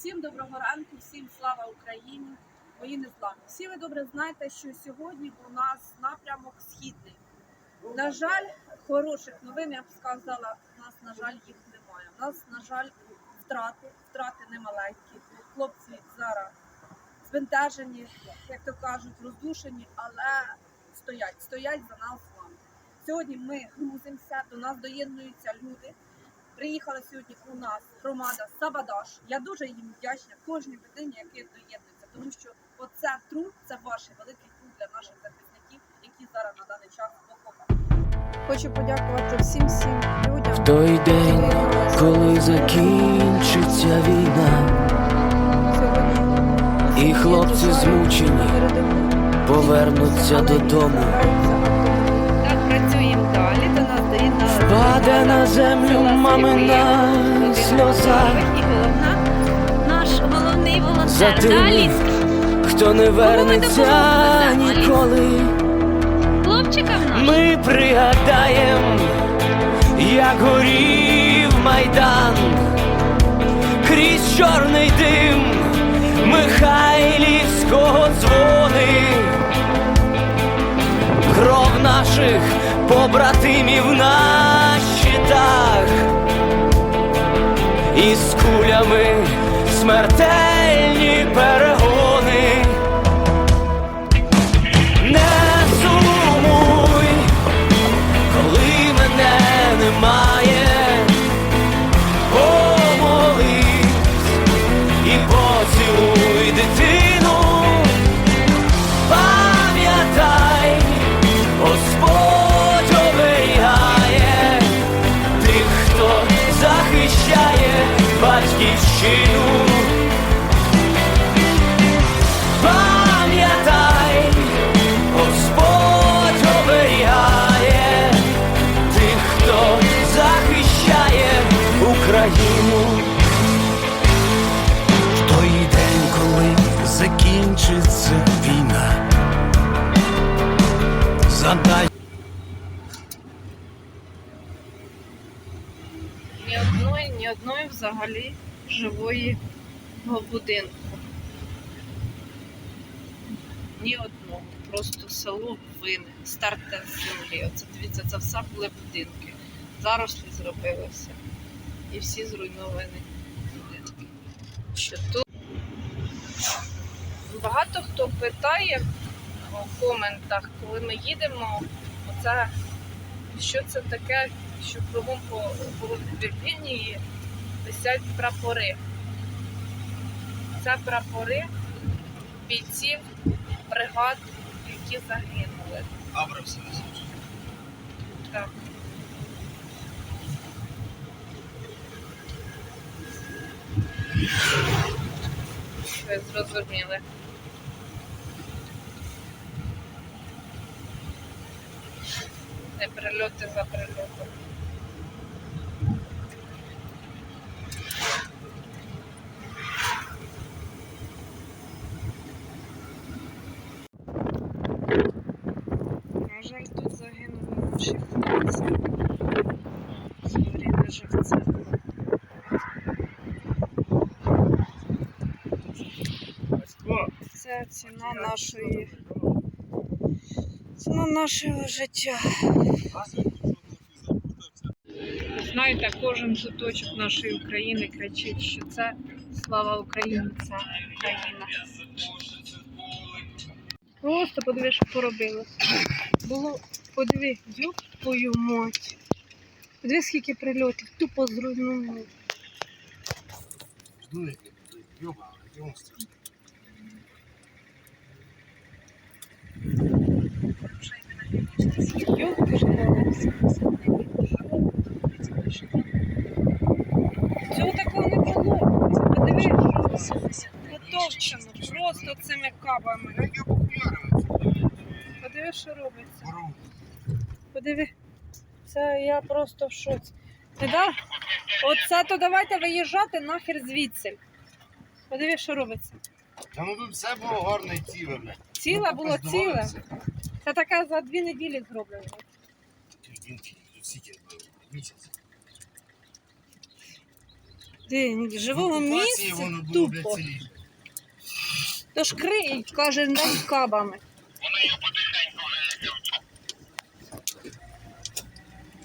Всім доброго ранку, всім слава Україні, мої незламні. Всі ви добре знаєте, що сьогодні у нас напрямок східний. На жаль, хороших новин я б сказала, у нас, на жаль, їх немає. У нас, на жаль, втрати, втрати немаленькі. Хлопці зараз збентежені, як то кажуть, роздушені, але стоять, стоять за нас з вами. Сьогодні ми грузимося, до нас доєднуються люди. Приїхала сьогодні у нас громада Сабадаш. Я дуже їм вдячна кожній людині, яка доєднується, тому що оце труд, це ваш великий труд для наших захисників, які зараз на даний час в. Хочу подякувати всім всім людям. В той день, коли закінчиться війна, Сьогодні і хлопці змучені повернуться додому. Паде на землю мамина сльоза І головна, наш головний волонтер. Хто не вернеться ніколи. хлопчика в. Ми пригадаєм, як горів майдан крізь чорний дим Михайлівського дзвони, кров наших побратимів на щитах, із кулями смертельні задай ні одної, ні одної взагалі живої будинку. Ні одного. Просто село вине, старте з землі. Оце дивіться, це все були будинки. Зарослі зробилося. І всі зруйновані будинки. Що тут багато хто питає у коментах, коли ми їдемо, оце що це таке, що кругом по, лінії висять прапори. Це прапори бійців бригад, які загинули. Абрамс. Так. Ви зрозуміли. Прильоти за прильотом. На жаль, тут загинули наші хлопці. Зорі живця. Це ціна нашої. Ціна нашого життя. Знаєте, кожен куточок нашої України кричить, що це слава Україні, це Україна. Просто подиви, що поробилося. Було, подиви, твою мать. Подиви, скільки прильотів, тупо зруйнуло. Йолки ж молодці. Цього такого не було. Подиви, потовчено, просто цими кабами. Подиви, що робиться. Подиви. Це я просто в шоці. Оце то давайте виїжджати нахер звідси. Подиви, що робиться. Та ну тут все було гарно і ціле. Ціле було ціле. Це таке за дві неділі було? Місяць. День живого місця воно було, блядь, тупо. ціліше. Тож криють кожен день кабами.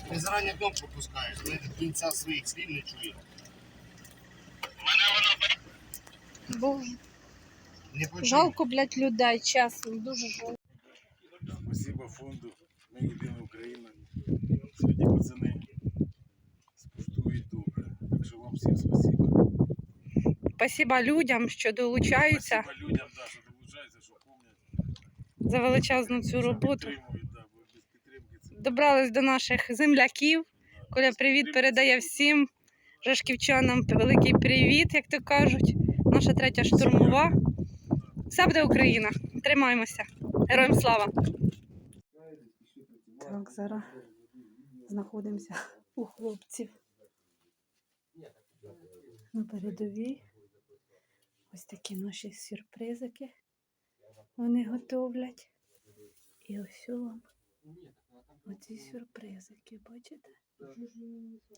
Ти зарані дом пропускаєш, ми до кінця своїх слів не чуємо. Боже, Не почуємо. жалко, блядь, людей, чесно, дуже жалко. Спасибо фонду. Ми єдина Україна. Сьогодні пацани спустують добре. Так що вам всім спасибо. Спасибо людям, що долучаються Спасибо людям, да, що долучаються, що пам'ятають. за величезну цю роботу. да, це Добрались до наших земляків. Коля, привіт, передає всім жашківчанам великий привіт, як то кажуть. Наша третя штурмова. Все буде Україна. Тримаємося. Героям слава! Так, зараз знаходимося у хлопців. На передовій. Ось такі наші сюрпризики. Вони готовлять. І ось вам оці сюрпризики, бачите?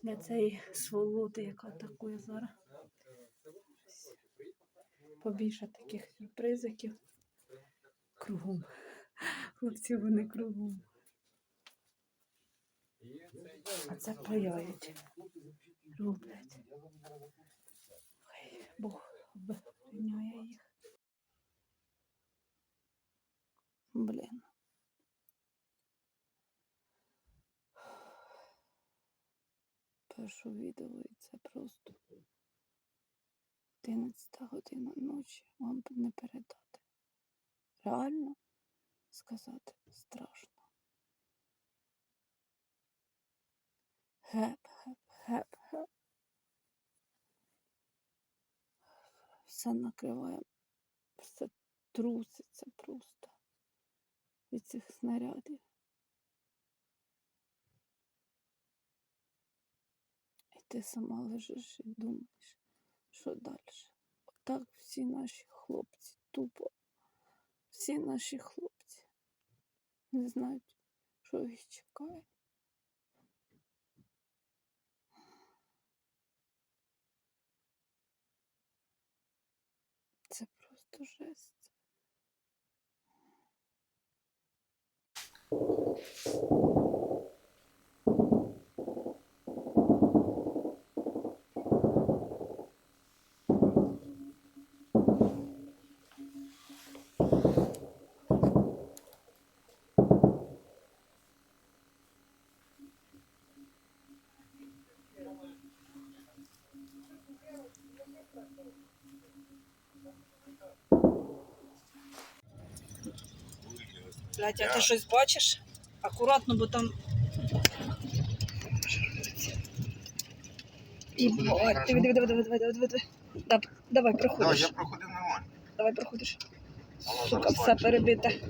Для цієї сволоти, яка атакує зараз. Ось. Побільше таких сюрпризиків. Кругом. Хлопці, вони кругом. А це паяють. Роблять. Хай Бог обороняє їх. Блін. Першу відео і це просто 11 година ночі вам не передати. Реально сказати страшно. Геп, геп, геп, геп. Все накриває, все труситься просто від цих снарядів. І ти сама лежиш і думаєш, що далі. Отак всі наші хлопці, тупо, всі наші хлопці не знають, що їх чекає. 6 Блядь, а ти щось бачиш? Акуратно, бо там. І бать, диви, диви, диви, диви, диви, диви, диви. Да, Давай, Да, проходиш. я проходив нормально. Давай проходиш. Але Сука, зараз все бачу. перебите.